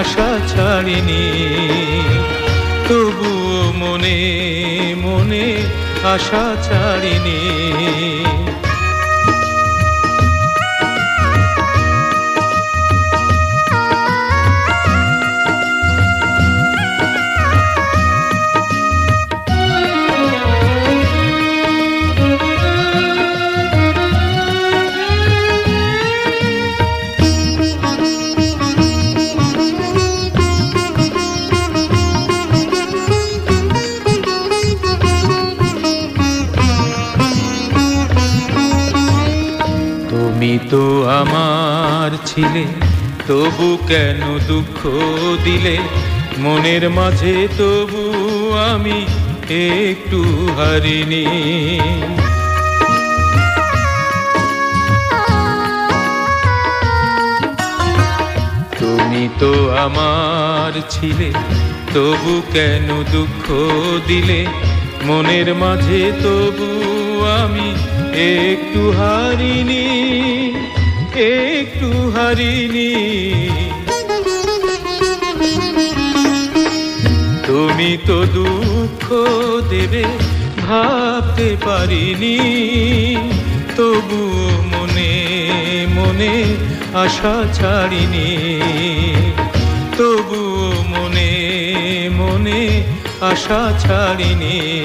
আশা ছাড়িনি। তবুও মনে মনে আশা ছাড়িনি। তুমি তো আমার ছিলে, তবু কেন দুঃখ দিলে? মনের মাঝে তবু আমি একটু হারিনি। তুমি তো আমার ছিলে, তবু কেন দুঃখ দিলে? মনের মাঝে তবু আমি একটু হারিনি একটু হারিনি। তুমি তো দুঃখ দেবে, ভাবতে পারিনি। তবু মনে মনে আশা ছাড়িনি। তবু মনে মনে আশা ছাড়িনি।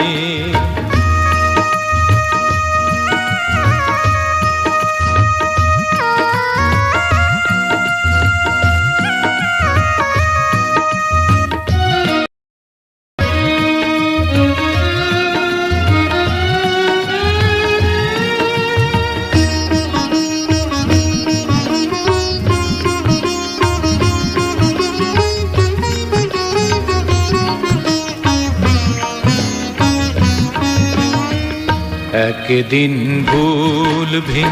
एक दिन भूल भी